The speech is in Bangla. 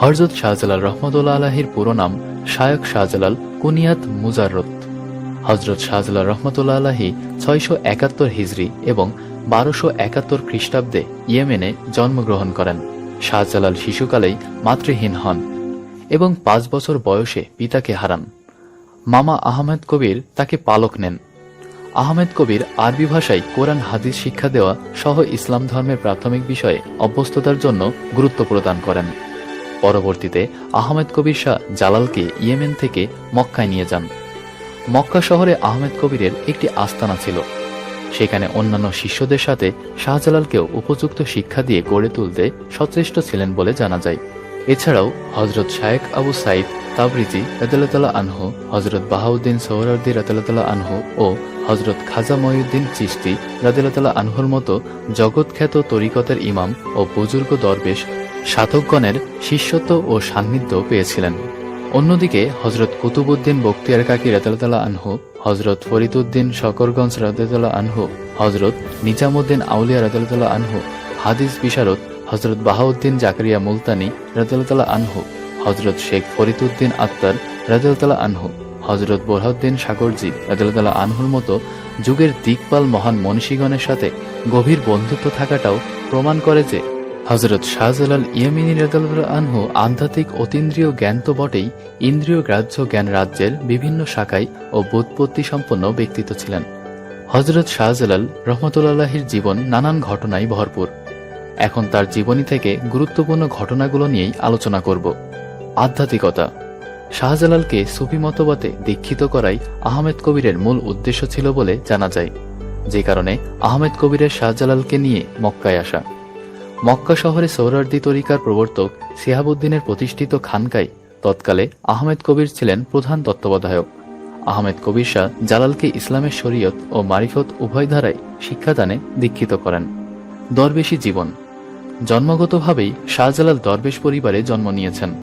হরজত শাহজালাল রহমতুল্লাহ আলাহির পুরো নাম শায়ক শাহজালাল কুনিয়াত মুজাররত। হজরত শাহজালাল রহমতুল্লাহ আলাহি ছয়শো একাত্তর হিজরি এবং বারোশো একাত্তর খ্রিস্টাব্দে ইয়েমেনে জন্মগ্রহণ করেন। শাহজালাল শিশুকালেই মাতৃহীন হন এবং পাঁচ বছর বয়সে পিতাকে হারান। মামা আহমেদ কবির তাকে পালক নেন। আহমেদ কবির আরবি ভাষায় কোরআন, হাদিস, শিক্ষা দেওয়া সহ ইসলাম ধর্মের প্রাথমিক বিষয়ে অভ্যস্ততার জন্য গুরুত্ব প্রদান করেন। পরবর্তীতে আহমেদ কবির শাহ জালালকে ইয়েমেন থেকে মক্কায় নিয়ে যান। মক্কা শহরে আহমেদ কবিরের একটি আস্তানা ছিল। সেখানে অন্যান্য শিষ্যদের সাথে শাহজালালকেও উপযুক্ত শিক্ষা দিয়ে গড়ে তুলতে সচেষ্ট ছিলেন বলে জানা যায়। এছাড়াও হজরত শায়েক আবু সাইদ তাবরিজি রাতাল্লাহ আনহু হজরত বাহাউদ্দিন সোহরার্দি রাতাল্লাহ আনহু ও হজরত খাজা মহিউদ্দিন চিস্তি রাদিল্লাহ আনহুর মতো জগৎখ্যাত তরিকতের ইমাম ও বুজুর্গ দরবেশ সাধকগণের শিষ্যত্ব ও সান্নিধ্য পেয়েছিলেন। অন্যদিকে হজরত কুতুবুদ্দিন বক্তিয়ার কাকি রাতাল্লাহ আনহু হজরত ফরিদুদ্দিন শকরগঞ্জ রাতাল্লাহ আনহু হজরত নিজামুদ্দিন আউলিয়া রাতাল্লাহ আনহু, হাদিস বিশারদ হজরত বাহাউদ্দিন জাকরিয়া মুলতানি রাতাল্লাহ আনহু হজরত শেখ ফরিদুদ্দিন আত্মার রাজাউদ্দাল্লাহ আনহু হজরত বোরহাউদ্দিন সাগরজি রাজাউদ্দাল্লাহ আনহুর মতো যুগের দিকপাল মহান মনীষীগণের সাথে গভীর বন্ধুত্ব থাকাটাও প্রমাণ করে যে হজরত শাহজালাল ইয়েমিনী রাজাউল্লাহ আনহু আধ্যাত্মিক অতীন্দ্রিয় জ্ঞান তো বটেই, ইন্দ্রিয় গ্রাহ্য জ্ঞান রাজ্যের বিভিন্ন শাখায় ও বোধপত্তি সম্পন্ন ব্যক্তিত্ব ছিলেন। হজরত শাহজালাল রহমতুল্লাহির জীবন নানান ঘটনায় ভরপুর। এখন তার জীবনী থেকে গুরুত্বপূর্ণ ঘটনাগুলো নিয়েই আলোচনা করব। আধ্যাত্মিকতা। শাহজালালকে সুফি মতবাদে দীক্ষিত করাই আহমেদ কবিরের মূল উদ্দেশ্য ছিল বলে জানা যায়, যে কারণে আহমেদ কবিরের শাহজালালকে নিয়ে মক্কায় আসা। মক্কা শহরে সৌরার্দি তরিকার প্রবর্তক সিহাবুদ্দিনের প্রতিষ্ঠিত খানকায় তৎকালে আহমেদ কবির ছিলেন প্রধান তত্ত্বাবধায়ক। আহমেদ কবির শাহ জালালকে ইসলামের শরীয়ত ও মারিফত উভয় ধারায় শিক্ষাদানে দীক্ষিত করেন। দরবেশী জীবন। জন্মগতভাবেই শাহজালাল দরবেশ পরিবারে জন্ম নিয়েছেন।